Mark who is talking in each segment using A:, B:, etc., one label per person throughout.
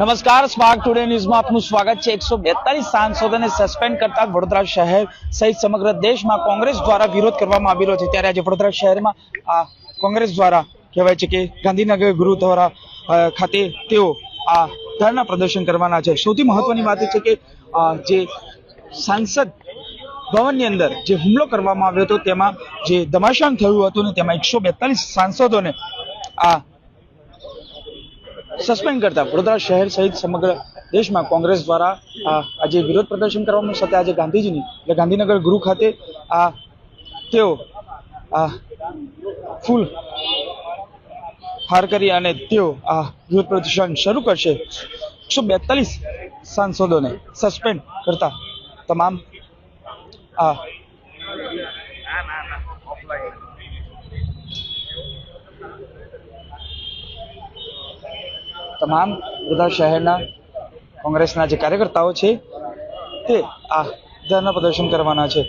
A: નમસ્કાર spark today ન્યૂઝમાં આપનું સ્વાગત છે. એકસો બેતાલીસ સાંસદોને સસ્પેન્ડ કરતા વડોદરા શહેર સહિત સમગ્ર દેશમાં કોંગ્રેસ દ્વારા વિરોધ કરવામાં આવી રહ્યો છે. ત્યારે આજે વડોદરા શહેરમાં કોંગ્રેસ દ્વારા કહેવાય છે કે ગાંધીનગર ગુરુદ્વારા ખાતે તેઓ આ ધરના પ્રદર્શન કરવાના છે. સૌથી મહત્વની વાત છે કે જે સાંસદ ભવનની અંદર જે હુમલો કરવામાં આવ્યો હતો, તેમાં જે ધમાશાન થયું હતું ને તેમાં એકસો બેતાલીસ સાંસદોને આ સસ્પેન્ડ કરતા વડોદરા શહેર સહિત સમગ્ર દેશમાં કોંગ્રેસ દ્વારા આજે વિરોધ પ્રદર્શન કરવામાં સાથે આજે ગાંધીજીની, એટલે ગાંધીનગર ગૃહ ખાતે આ તેઓ આ ફૂલ હાર કરી અને તેઓ આ વિરોધ પ્રદર્શન શરૂ કરશે. એકસો બેતાલીસ સાંસદોને સસ્પેન્ડ કરતા તમામ આ તમામ બધા શહેરના કોંગ્રેસના જે કાર્યકર્તાઓ છે, તે આ ધરના પ્રદર્શન કરવાના છે.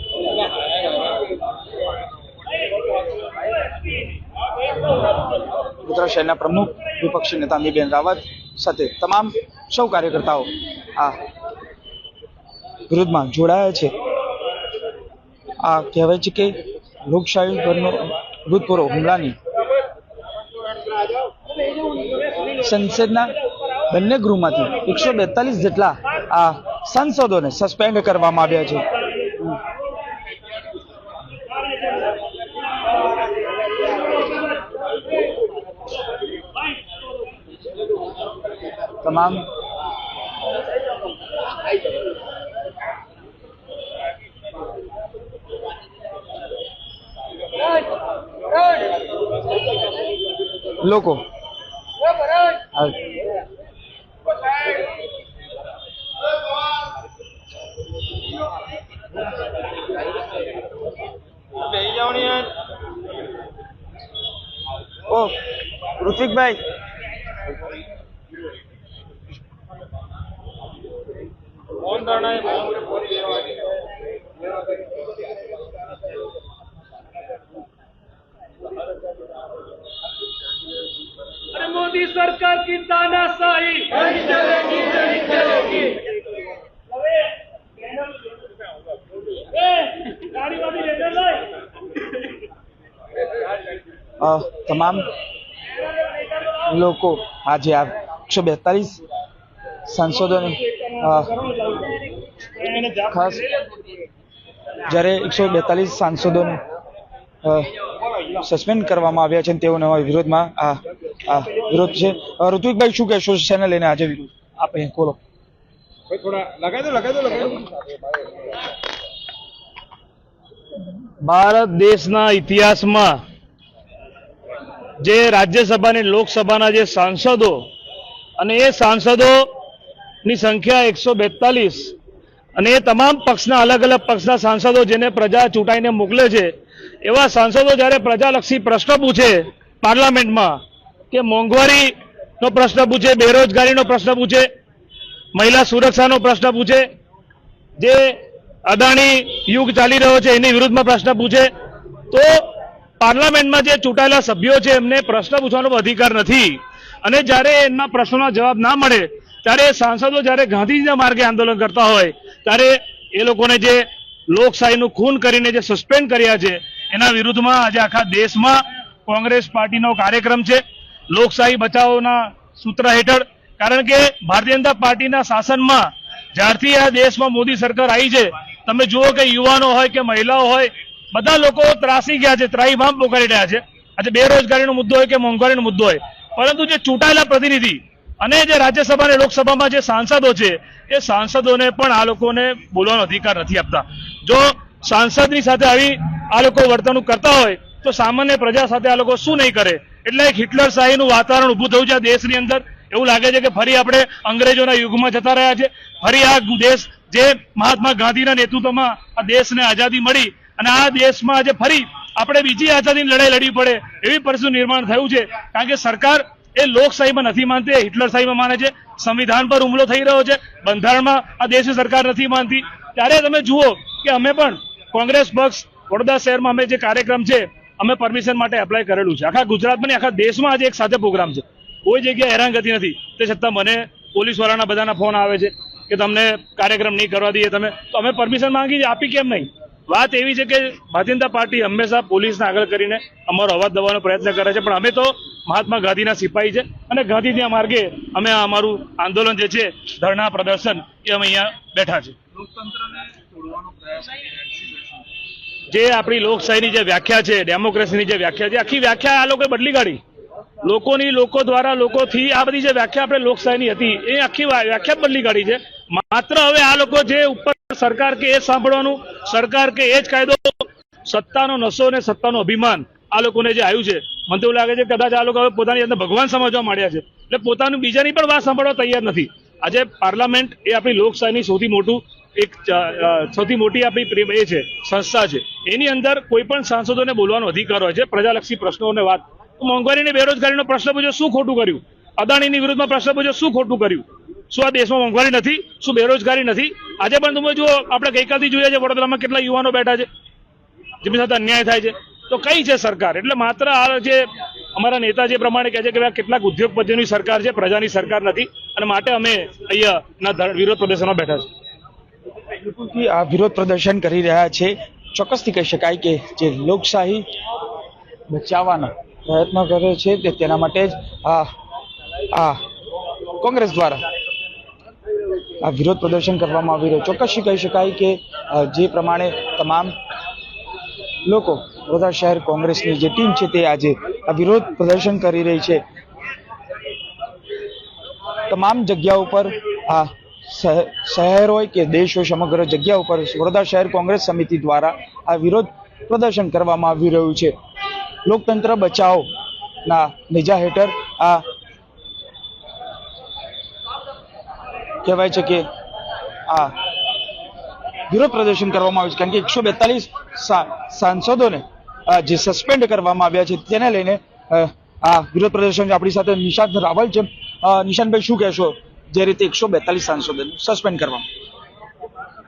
A: વડોદરા શહેરના પ્રમુખ વિપક્ષી નેતા નીબેન રાવત સાથે તમામ સૌ કાર્યકર્તાઓ આ વિરોધમાં જોડાયા છે. આ કહેવાય છે કે લોકશાહી પરનો ભૂતપૂર્વ હુમલાની સંસદના બંને ગૃહમાંથી એકસો બેતાલીસ જેટલા આ સાંસદોને સસ્પેન્ડ કરવામાં આવ્યા છે. તમામ લોકો આ ઓ ઋત્વિકભાઈ
B: अरे सरकार की तानाशाही नहीं चलेगी नहीं चलेगी गाड़ी वाली लेकर लाए
A: અ, તમામ લોકો આજે આ એકસો બેતાલીસ સાંસદોને અ, ખાસ જ્યારે એકસો બેતાલીસ સાંસદોને સસ્પેન્ડ કરવામાં આવ્યા છે અને તેઓને હવે વિરોધમાં આ આ વિરોધ છે. ઋત્વિકભાઈ શું કહેશો? શેને લઈને આજે વિરોધ આપે બોલો?
B: ભારત દેશના ઇતિહાસમાં જે રાજ્યસભા અને લોકસભાના જે સાંસદો અને એ સાંસદોની સંખ્યા એકસો બેતાલીસ અને એ તમામ પક્ષના અલગ અલગ પક્ષના સાંસદો જેને પ્રજા ચૂંટાઈને મોકલે છે એવા સાંસદો જ્યારે પ્રજાલક્ષી પ્રશ્ન પૂછે પાર્લામેન્ટમાં કે મોંઘવારીનો પ્રશ્ન પૂછે, બેરોજગારીનો પ્રશ્ન પૂછે, મહિલા સુરક્ષાનો પ્રશ્ન પૂછે, જે અદાણી યુગ ચાલી રહ્યો છે એની વિરુદ્ધમાં પ્રશ્ન પૂછે, તો પાર્લામેન્ટમાં જે ચૂંટાયેલા સભ્યો છે એમને પ્રશ્ન પૂછવાનો અધિકાર નથી. અને જ્યારે એમના પ્રશ્નોના જવાબ ના મળે, ત્યારે સાંસદો જ્યારે ગાંધીજીના માર્ગે આંદોલન કરતા હોય, ત્યારે એ લોકોને જે લોકશાહીનું ખૂન કરીને જે સસ્પેન્ડ કર્યા છે, એના વિરુદ્ધમાં આજે આખા દેશમાં કોંગ્રેસ પાર્ટીનો કાર્યક્રમ છે. લોકશાહી બચાવોના સૂત્ર હેઠળ, કારણ કે ભારતીય જનતા પાર્ટીના શાસનમાં જ્યારથી આ દેશમાં મોદી સરકાર આવી છે, તમે જુઓ કે યુવાનો હોય કે મહિલાઓ હોય, બધા લોકો ત્રાસી ગયા છે ત્રાહીમામ પોકારી રહ્યા છે. આજે બેરોજગારીનો મુદ્દો હોય કે મોંઘવારીનો મુદ્દો હોય, પરંતુ જે ચૂંટાયેલા પ્રતિનિધિ અને જે રાજ્યસભા અને લોકસભામાં જે સાંસદો છે, એ સાંસદોને પણ આ લોકોને બોલવાનો અધિકાર નથી આપતા. જો સાંસદની સાથે આવી આ લોકો વર્તણૂક કરતા હોય, તો સામાન્ય પ્રજા સાથે આ લોકો શું નહીં કરે? એટલે એક હિટલર શાહીનું વાતાવરણ ઊભું થયું છે આ દેશની અંદર. એવું લાગે છે કે ફરી આપણે અંગ્રેજોના યુગમાં જતા રહ્યા છે. ફરી આ દેશ, જે મહાત્મા ગાંધીના નેતૃત્વમાં આ દેશને આઝાદી મળી અને આ દેશમાં આજે ફરી આપણે બીજી આઝાદીની લડાઈ લડવી પડે એવી પરિસ્થિતિ નિર્માણ થયું છે. કારણ કે સરકાર એ લોકશાહીમાં નથી માનતી હિટલર શાહીમાં માને છે. સંવિધાન પર હુમલો થઈ રહ્યો છે. બંધારણમાં આ દેશની સરકાર નથી માનતી. ત્યારે તમે જુઓ કે અમે પણ કોંગ્રેસ પક્ષ વડોદરા શહેરમાં અમે જે કાર્યક્રમ છે અમે પરમિશન માટે એપ્લાય કરેલું છે. આખા ગુજરાતમાં આખા દેશમાં આજે એક સાથે પ્રોગ્રામ છે. કોઈ જગ્યાએ હેરાનગતિ નથી. તે છતાં મને પોલીસવાળાના બધાના ફોન આવે છે કે તમને કાર્યક્રમ નહીં કરવા દઈએ તમે. તો અમે પરમિશન માંગી આપી કેમ નહીં? વાત એવી છે કે ભારતીય પાર્ટી હંમેશા પોલીસને આગળ કરીને અમારો અવાજ દબાવવાનો પ્રયત્ન કરે છે. પણ અમે તો મહાત્મા ગાંધીના સિપાહી છે અને ગાંધીજીના માર્ગે અમે અમારું આંદોલન જે છે, ધરણા પ્રદર્શન એ અમે અહીંયા બેઠા છે જે આપણી લોકશાહીની જે વ્યાખ્યા છે, ડેમોક્રેસીની જે વ્યાખ્યા છે, આખી વ્યાખ્યા આ લોકોએ બદલી કાઢી. લોકોની, લોકો દ્વારા લોકોથી આ બધી જે વ્યાખ્યા આપણે લોકશાહીની હતી, એ આખી વ્યાખ્યા બદલી કાઢી છે. માત્ર હવે આ લોકો જે ઉપર સરકાર કે એ સાંભળવાનું, સરકાર કે એ જ કાયદો, સત્તાનો નશો અને સત્તાનું અભિમાન આ લોકોને જે આવ્યું છે. મને તો લાગે છે કદાચ આ લોકો હવે પોતાની અંદર ભગવાન સમજવા માંડ્યા છે. એટલે પોતાનું બીજાની પણ વાત સાંભળવા તૈયાર નથી. આજે પાર્લામેન્ટ એ આપણી લોકશાહીની સૌથી મોટું એક સૌથી મોટી આપણી પ્રેમ એ છે, સંસ્થા છે. એની અંદર કોઈ પણ સાંસદોને બોલવાનો અધિકાર હોય છે, પ્રજાલક્ષી પ્રશ્નોને વાત. મોંઘવારીની બેરોજગારીનો પ્રશ્ન પૂછ્યો શું ખોટું કર્યું? અદાણીની વિરુદ્ધમાં પ્રશ્ન પૂછ્યો શું ખોટું કર્યું? શું આ દેશમાં મોંઘવારી નથી? શું બેરોજગારી નથી? આજે પણ તમે જુઓ, આપણે ગઈકાલથી જોઈએ છે, વડોદરામાં કેટલા યુવાનો બેઠા છે, જેમની સાથે અન્યાય થાય છે. તો કઈ છે સરકાર? એટલે માત્ર આ જે અમારા નેતા જે પ્રમાણે કહે છે કે કેટલાક ઉદ્યોગપતિઓની સરકાર છે, પ્રજાની સરકાર નથી. અને માટે અમે અહીંયા વિરોધ પ્રદર્શનમાં બેઠા છે
A: બિલકુલથી આ વિરોધ પ્રદર્શન કરી રહ્યા છે. ચોક્કસથી કહી શકાય કે જે લોકશાહી બચાવવાના પ્રયત્નો કરે છે તે તેના માટે જ આ આ કોંગ્રેસ દ્વારા આ વિરોધ પ્રદર્શન કરવામાં આવી રહ્યું. ચોક્કસથી કહી શકાય કે જે પ્રમાણે તમામ લોકો વડોદરા શહેર કોંગ્રેસની જે ટીમ છે તે આજે આ વિરોધ પ્રદર્શન કરી રહી છે. તમામ જગ્યા ઉપર આ શહેર હોય કે દેશ હોય સમગ્ર જગ્યા ઉપર વડોદરા શહેર કોંગ્રેસ સમિતિ દ્વારા આ વિરોધ પ્રદર્શન કરવામાં આવી રહ્યું છે. લોકતંત્ર બચાવના નેજા હેઠળ આ કહેવાય છે કે આ વિરોધ પ્રદર્શન કરવામાં આવ્યું છે. કારણ કે એકસો બેતાલીસ સાંસદોને જે સસ્પેન્ડ કરવામાં આવ્યા છે તેને લઈને આ વિરોધ પ્રદર્શન આપણી સાથે નિશાંત રાવલ છે. નિશાંતભાઈ, શું કહેશો? જે રીતે એકસો બેતાલીસ સાંસદોને સસ્પેન્ડ કરવામાં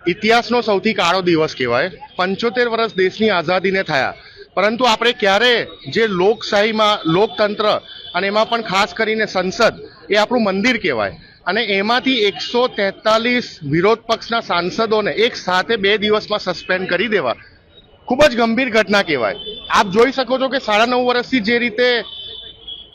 C: ઇતિહાસનો સૌથી કાળો દિવસ કહેવાય. પંચોતેર વર્ષ દેશની આઝાદીને થયા. પરંતુ આપણે ક્યારે જે લોકશાહીમાં, લોકતંત્ર અને એમાં પણ ખાસ કરીને સંસદ એ આપણું મંદિર કહેવાય. અને એમાંથી એકસો તેતાલીસ વિરોધ પક્ષના સાંસદોને એક સાથે બે દિવસમાં સસ્પેન્ડ કરી દેવા ખૂબ જ ગંભીર ઘટના કહેવાય. આપ જોઈ શકો છો કે સાડા નવ વર્ષથી જે રીતે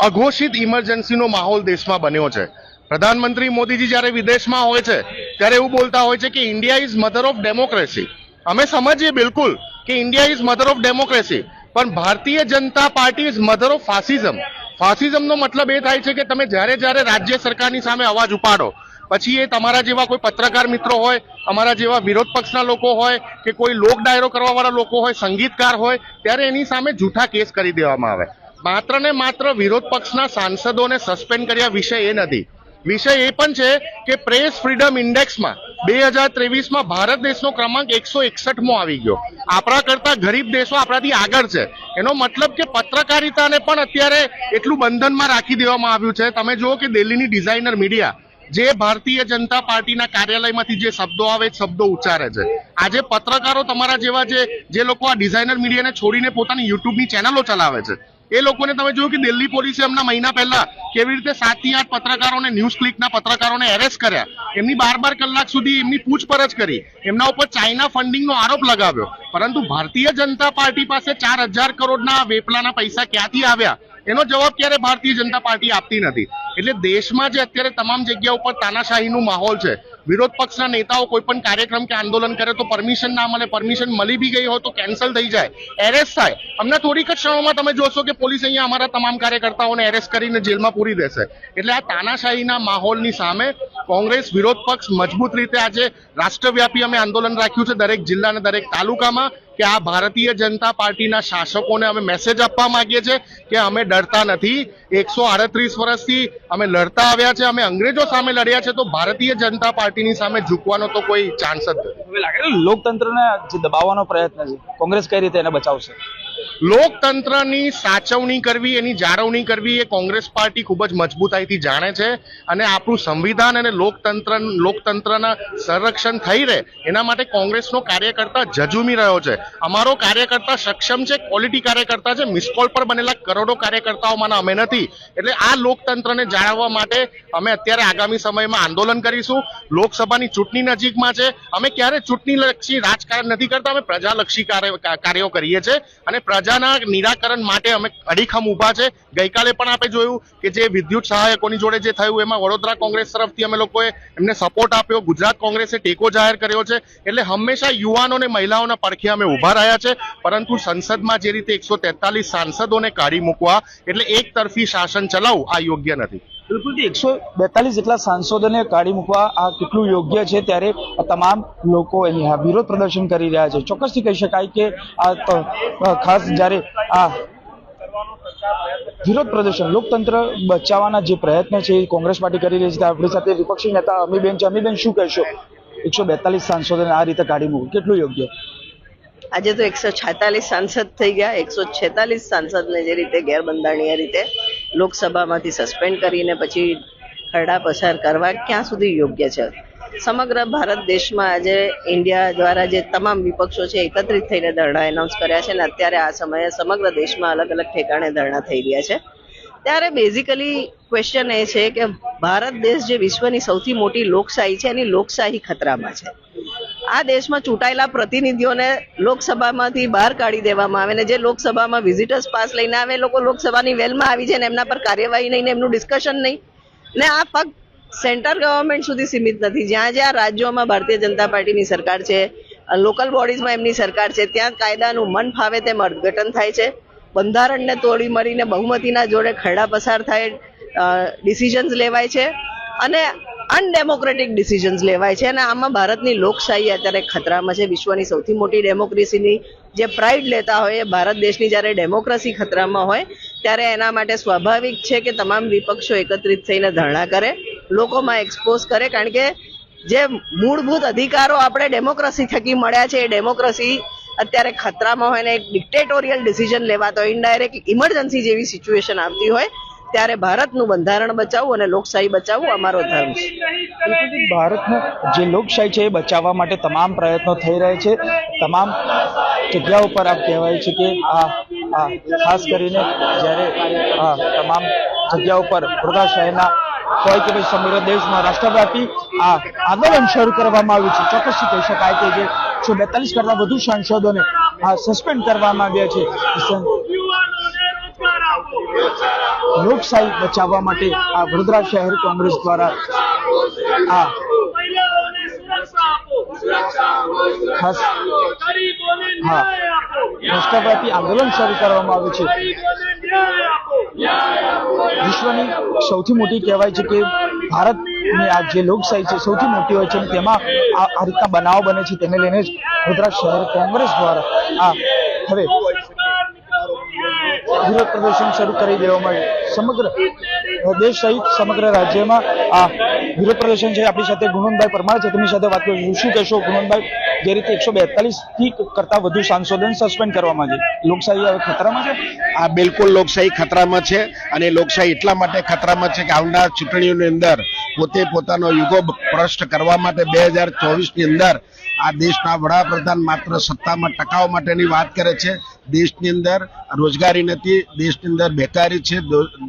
C: અઘોષિત ઇમરજન્સીનો માહોલ દેશમાં બન્યો છે. પ્રધાનમંત્રી મોદીજી જ્યારે વિદેશમાં હોય છે, ત્યારે એવું બોલતા હોય છે કે India is mother of democracy અમે સમજીએ બિલકુલ કે India is mother of democracy પણ Bharatiya Janata party is mother of fascism ફાસિઝમનો મતલબ એ થાય છે કે તમે જ્યારે જ્યારે રાજ્ય સરકારની સામે અવાજ ઉપાડો, પછી એ તમારા જેવા કોઈ પત્રકાર મિત્રો હોય, અમારા જેવા વિરોધ પક્ષના લોકો હોય, કે કોઈ લોક ડાયરો કરવાવાળા લોકો હોય, સંગીતકાર હોય, ત્યારે એની સામે જૂઠા કેસ કરી દેવામાં આવે. માત્ર ને માત્ર વિરોધ પક્ષના સાંસદોને સસ્પેન્ડ કર્યા વિષય એ નથી. વિષય એ પણ છે કે પ્રેસ ફ્રીડમ ઇન્ડેક્સમાં બે હજાર ત્રેવીસમાં ભારત દેશનો ક્રમાંક એકસો એકસઠમો આવી ગયો. આપણા કરતા ગરીબ દેશો આપણાથી આગળ છે. એનો મતલબ કે પત્રકારિતાને પણ અત્યારે એટલું બંધનમાં રાખી દેવામાં આવ્યું છે. તમે જુઓ કે દિલ્હીની ડિઝાઇનર મીડિયા જે ભારતીય જનતા પાર્ટીના કાર્યાલયમાંથી જે શબ્દો આવે શબ્દો ઉચ્ચારે છે. આજે પત્રકારો તમારા જેવા જે જે લોકો આ ડિઝાઇનર મીડિયાને છોડીને પોતાની યુટ્યુબની ચેનલો ચલાવે છે. એ લોકોને તમે જોયું કે દિલ્હી પોલીસે એમના મહિના પહેલા કેવી રીતે સાત આઠ પત્રકારોને ન્યૂઝ ક્લિકના પત્રકારોને એરેસ્ટ કર્યા? એમની બાર બાર કલાક સુધી એમની પૂછપરછ કરી. એમના ઉપર ચાઇના ફંડિંગનો આરોપ લગાવ્યો. પરંતુ ભારતીય જનતા પાર્ટી પાસે ચાર હજાર કરોડના વેપલાના પૈસા ક્યાંથી આવ્યા? એનો જવાબ ક્યારે ભારતીય જનતા પાર્ટી આપતી નથી? એટલે દેશમાં જે અત્યારે તમામ જગ્યા ઉપર તાનાશાહીનું માહોલ છે વિરોધ પક્ષના નેતાઓ કોઈ પણ કાર્યક્રમ કે આંદોલન કરે તો પરમિશન ના મળે, પરમિશન મળી બી ગઈ હોય તો કેન્સલ થઈ જાય. એરેસ્ટ થાય. હમણાં થોડીક જ ક્ષણોમાં તમે જોશો કે પોલીસ અહીંયા અમારા તમામ કાર્યકર્તાઓને એરેસ્ટ કરીને જેલમાં પૂરી દેશે. એટલે આ તાનાશાહીના માહોલની સામે કોંગ્રેસ વિરોધ પક્ષ મજબૂત રીતે આજે રાષ્ટ્રવ્યાપી અમે આંદોલન રાખ્યું છે દરેક જિલ્લા અને દરેક તાલુકામાં. કે આ ભારતીય જનતા પાર્ટીના શાસકોને અમે મેસેજ આપવા માંગીએ છીએ કે અમે ડરતા નથી. એકસો આડત્રીસ વર્ષથી અમે લડતા આવ્યા છે, અમે અંગ્રેજો સામે લડ્યા છે, તો ભારતીય જનતા પાર્ટીની સામે ઝૂકવાનો તો કોઈ ચાન્સ જ નથી.
A: લોકતંત્રને દબાવવાનો પ્રયત્ન છે, કોંગ્રેસ કઈ રીતે એને બચાવશે?
C: લોકતંત્રની સાચવણી કરવી, એની જાળવણી કરવી એ કોંગ્રેસ પાર્ટી ખૂબ જ મજબૂતાઈથી જાણે છે અને આપણું સંવિધાન અને લોકતંત્ર લોકતંત્રના સંરક્ષણ થઈ રહે, એના માટે કોંગ્રેસનો કાર્યકર્તા ઝઝુમી રહ્યો છે. અમારો કાર્યકર્તા સક્ષમ છે ક્વોલિટી કાર્યકર્તા છે મિસકોલ પર બનેલા કરોડો કાર્યકર્તાઓમાંના અમે નથી. એટલે આ લોકતંત્રને જાળવવા માટે અમે અત્યારે આગામી સમયમાં આંદોલન કરીશું. લોકસભાની ચૂંટણી નજીકમાં છે. અમે ક્યારે ચૂંટણીલક્ષી રાજકારણ નથી કરતા, અમે પ્રજાલક્ષી કાર્ય- કરીએ છીએ અને પ્રજાના નિરાકરણ માટે અમે અડીખમ ઊભા છે. ગઈકાલે પણ આપણે જોયું કે જે વિદ્યુત સહાયકોની જોડે જે થયું, એમાં વડોદરા કોંગ્રેસ તરફથી અમે લોકોએ એમને સપોર્ટ આપ્યો, ગુજરાત કોંગ્રેસે ટેકો જાહેર કર્યો છે. એટલે હંમેશા યુવાનો અને મહિલાઓના પડખે અમે ઊભા રહ્યા છે. પરંતુ સંસદમાં જે રીતે એકસો તેતાલીસ સાંસદોને કાઢી મૂકવા, એટલે એક તરફી શાસન ચલાવવું આ યોગ્ય નથી.
A: બિલકુલ એકસો બેતાલીસ જેટલા સાંસદોને કાઢી મૂકવા આ કેટલું યોગ્ય છે ત્યારે તમામ લોકો અહીંયા વિરોધ પ્રદર્શન કરી રહ્યા છે. ચોક્કસથી કહી શકાય કે આ ખાસ જ્યારે આ વિરોધ પ્રદર્શન, લોકતંત્ર બચાવવાના જે પ્રયત્ન છે એ કોંગ્રેસ પાર્ટી કરી રહી છે આપણી સાથે વિપક્ષી નેતા અમીબેન છે. અમીબેન, શું કહેશો? એકસો બેતાલીસ સાંસદોને આ રીતે કાઢી મૂકવું, કેટલું યોગ્ય?
D: આજે તો એકસો છેતાલીસ સાંસદ થઈ ગયા. એકસો છેતાલીસ સાંસદને જે રીતે ગેરબંધારણીય રીતે લોકસભામાંથી સસ્પેન્ડ કરીને પછી ખરડા પસાર કરવા ક્યાં સુધી યોગ્ય છે? સમગ્ર ભારત દેશમાં આજે ઇન્ડિયા દ્વારા જે તમામ વિપક્ષો છે એકત્રિત થઈને ધરણા એનાઉન્સ કર્યા છે અને અત્યારે આ સમયે સમગ્ર દેશમાં અલગ અલગ ઠેકાણે ધરણા થઈ રહ્યા છે. ત્યારે બેઝિકલી ક્વેશ્ચન એ છે કે ભારત દેશ જે વિશ્વની સૌથી મોટી લોકશાહી છે, એની લોકશાહી ખતરામાં છે. આ દેશમાં ચૂંટાયેલા પ્રતિનિધિઓને લોકસભામાંથી બહાર કાઢી દેવામાં આવે ને જે લોકસભામાં વિઝિટર્સ પાસ લઈને આવે લોકો લોકસભાની વેલમાં આવી જાય ને એમના પર કાર્યવાહી નહીં ને એમનું ડિસ્કશન નહીં. ને આ ફક્ત સેન્ટર ગવર્મેન્ટ સુધી સીમિત નથી. જ્યાં જ્યાં રાજ્યોમાં ભારતીય જનતા પાર્ટીની સરકાર છે લોકલ બોડીઝમાં એમની સરકાર છે, ત્યાં કાયદાનું મન ફાવે તેમ અર્થઘટન થાય છે. બંધારણને તોડી મરીને બહુમતીના જોડે ખરડા પસાર થાય ડિસિઝન્સ લેવાય છે અને અનડેમોક્રેટિક ડિસિઝન્સ લેવાય છે. અને આમાં ભારતની લોકશાહી અત્યારે ખતરામાં છે. વિશ્વની સૌથી મોટી ડેમોક્રેસીની જે પ્રાઇડ લેતા હોય, એ ભારત દેશની જ્યારે ડેમોક્રેસી ખતરામાં હોય, ત્યારે એના માટે સ્વાભાવિક છે કે તમામ વિપક્ષો એકત્રિત થઈને ધરણા કરે, લોકોમાં એક્સપોઝ કરે. કારણ કે જે મૂળભૂત અધિકારો આપણે ડેમોક્રેસી થકી મળ્યા છે, એ ડેમોક્રેસી અત્યારે ખતરામાં હોય ને એક ડિક્ટેટોરિયલ ડિસિઝન લેવાતો હોય ઇનડાયરેક્ટ ઇમરજન્સી જેવી સિચ્યુએશન આવતી હોય, ત્યારે ભારતનું બંધારણ બચાવવું અને લોકશાહી બચાવવું અમારો ધર્મ છે.
A: ભારતનું જે લોકશાહી છે એ બચાવવા માટે તમામ પ્રયત્નો થઈ રહ્યા છે. તમામ જગ્યા ઉપર આપ કહેવાય છે કે આ ખાસ કરીને જ્યારે તમામ જગ્યાઓ પર વડોદરા શહેરના હોય કે પછી સમગ્ર દેશમાં રાષ્ટ્રવ્યાપી આ આંદોલન શરૂ કરવામાં આવ્યું છે. ચોક્કસથી કહી શકાય કે જે એકસો બેતાલીસ કરતા વધુ સાંસદોને સસ્પેન્ડ કરવામાં આવ્યા છે. લોકશાહી બચાવવા માટે આ વડોદરા શહેર કોંગ્રેસ દ્વારા આ ખાસ હા, રાષ્ટ્રવ્યાપી આંદોલન શરૂ કરવામાં આવ્યું છે. વિશ્વની સૌથી મોટી કહેવાય છે કે ભારતની આ જે લોકશાહી છે સૌથી મોટી હોય છે અને તેમાં આ રીતના બનાવ બને છે તેને લઈને જ વડોદરા શહેર કોંગ્રેસ દ્વારા આ હવે વિરોધ પ્રદર્શન શરૂ કરી દેવામાં આવ્યું. સમગ્ર દેશ સહિત સમગ્ર રાજ્યમાં આ વિરોધ પ્રદર્શન છે. આપણી સાથે ગુણવંતભાઈ પરમાર છે. તેમની સાથે વાત કરીશું. શું કહેશો ગુણવંતભાઈ? જે રીતે એકસો બેતાલીસથી કરતાં વધુ સાંસદોને સસ્પેન્ડ કરવામાં છે. લોકશાહી હવે ખતરામાં છે?
E: આ બિલકુલ લોકશાહી ખતરામાં છે અને લોકશાહી એટલા માટે ખતરામાં છે કે આવનાર ચૂંટણીઓની અંદર પોતે પોતાનો યુગો ભ્રષ્ટ કરવા માટે બે હજાર ચોવીસની અંદર આ દેશના વડાપ્રધાન માત્ર સત્તામાં ટકાવ માટેની વાત કરે છે. દેશની અંદર રોજગારી નથી, દેશની અંદર બેકારી છે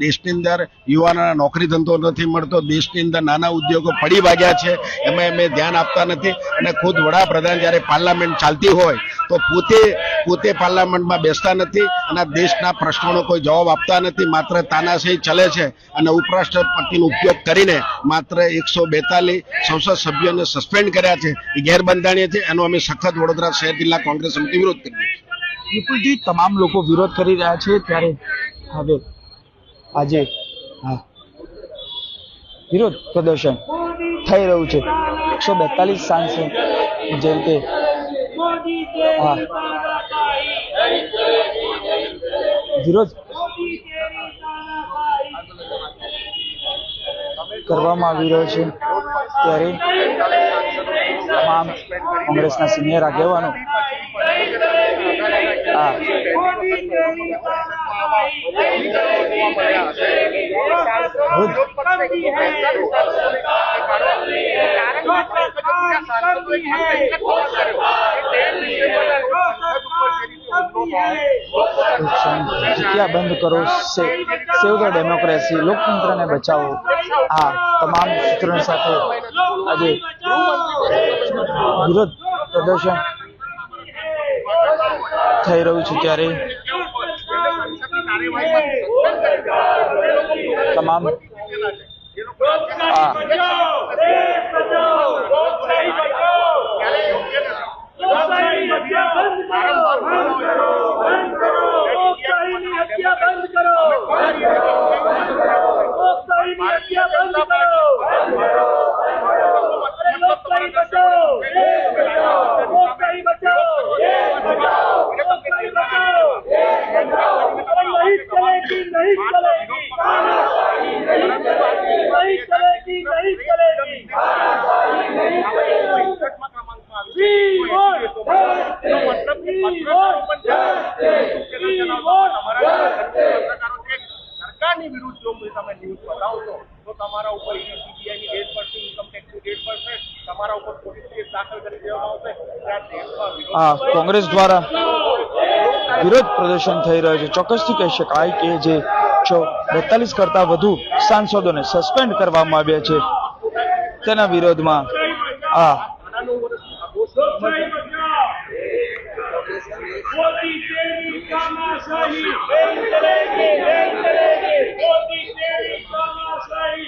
E: દેશની અંદર યુવાનોના નોકરી ધંધો નથી મળતો, દેશની અંદર નાના ઉદ્યોગો પડી ભાગ્યા છે. એમાં એમ ધ્યાન આપતા નથી અને ખુદ વડાપ્રધાન જ્યારે પાર્લામેન્ટ ચાલતી હોય, તો પોતે પોતે પાર્લામેન્ટમાં બેસતા નથી અને દેશના પ્રશ્નોનો કોઈ જવાબ આપતા નથી. માત્ર તાનાશાહી ચલે છે અને ઉપરાષ્ટ્રપતિનો ઉપયોગ કરીને માત્ર એકસો બેતાલીસ સંસદ સભ્યોને સસ્પેન્ડ કર્યા છે. એ ગેરબંધારણીય છે. એનો અમે સખત વડોદરા શહેર જિલ્લા કોંગ્રેસ સમિતિ વિરોધ કરીએ
A: વિપુલજી, તમામ લોકો વિરોધ કરી રહ્યા છે. ત્યારે હવે આજે, હા વિરોધ પ્રદર્શન થઈ રહ્યું છે. એકસો બેતાલીસ સાંસદ જેમ કે હા. વિરોધ કરવામાં આવી રહ્યો છે. ત્યારે તમામ કોંગ્રેસના સિનિયર આગેવાનો આ જગ્યા બંધ કરો સેવ ધ ડેમોક્રેસી લોકતંત્રને બચાવો આ તમામ સૂત્રોની સાથે આજે વિરોધ પ્રદર્શન થઈ રહ્યું છે ત્યારે તમામ આ
F: સરકારની વિરુદ્ધ જો કોઈ તમે ન્યૂઝ બતાવશો તો તમારા ઉપર સીબીઆઈની રેડ પડશે ઇન્કમટેક્સની રેડ પડશે તમારા ઉપર પોલીસ કેસ દાખલ કરી દેવામાં આવશે ત્યાં દેશમાં વિરોધ
A: આ કોંગ્રેસ દ્વારા વિરોધ પ્રદર્શન થઈ રહ્યો છે. ચોક્કસથી કહી શકાય કે જે જો બેતાલીસ કરતા વધુ સાંસદોને સસ્પેન્ડ કરવામાં આવ્યા છે. તેના વિરોધમાં આ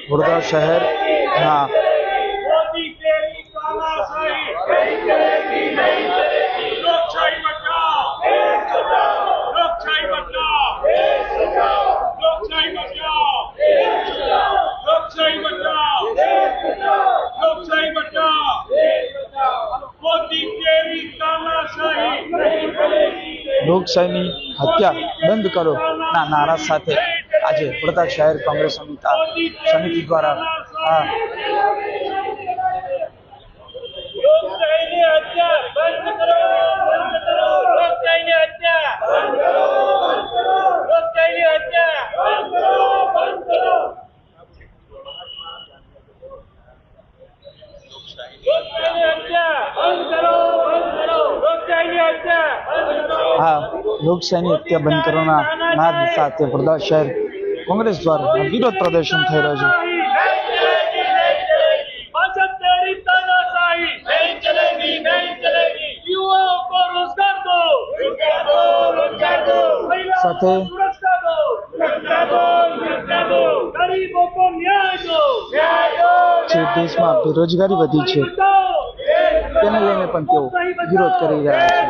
A: વડોદરા શહેરના લોકશાહીની હત્યા બંધ કરો. ના નારા સાથે આજે વડોદરા શહેર કોંગ્રેસ સમિતિ દ્વારા આ લોકશાહીની હત્યા બંધ કરવાના નાદ સાથે વડોદરા શહેર કોંગ્રેસ દ્વારા વિરોધ પ્રદર્શન થઈ રહ્યું છે. સાથે જે દેશમાં બેરોજગારી વધી છે, તેને લઈને પણ તેઓ વિરોધ કરી રહ્યા છે.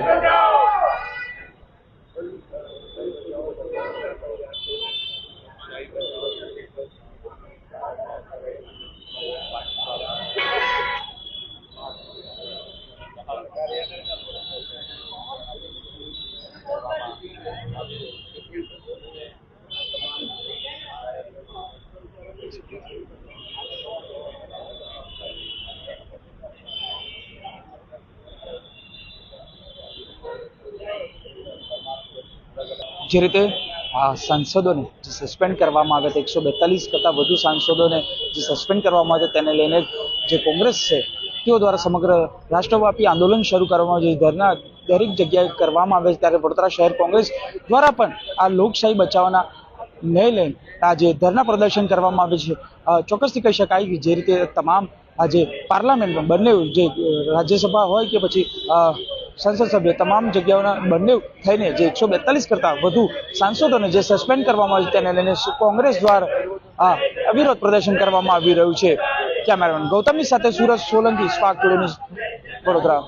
A: જે રીતે, આ સાંસદોને જે સસ્પેન્ડ કરવામાં આવ્યા હતા એકસો બેતાલીસ કરતાં વધુ સાંસદોને જે સસ્પેન્ડ કરવામાં આવ્યા તેને લઈને જે કોંગ્રેસ છે, તેઓ દ્વારા સમગ્ર રાષ્ટ્રવ્યાપી આંદોલન શરૂ કરવામાં છે. ધરના દરેક જગ્યાએ કરવામાં આવે છે, ત્યારે વડોદરા શહેર કોંગ્રેસ દ્વારા પણ આ લોકશાહી બચાવવાના ન્યાય લઈને આજે ધરના પ્રદર્શન કરવામાં આવે છે. ચોક્કસથી કહી શકાય કે જે રીતે તમામ આજે પાર્લામેન્ટમાં બંને જે રાજ્યસભા હોય કે પછી સંસદ સભ્ય, તમામ જગ્યાઓના બંને થઈને જે એકસો બેતાલીસ કરતા વધુ સાંસદોને જે સસ્પેન્ડ કરવામાં આવ્યું તેને લઈને કોંગ્રેસ દ્વારા આ વિરોધ પ્રદર્શન કરવામાં આવી રહ્યું છે. કેમેરામેન ગૌતમની સાથે સુરજ સોલંકી, સ્પાર્ક ટુડે વડોદરા.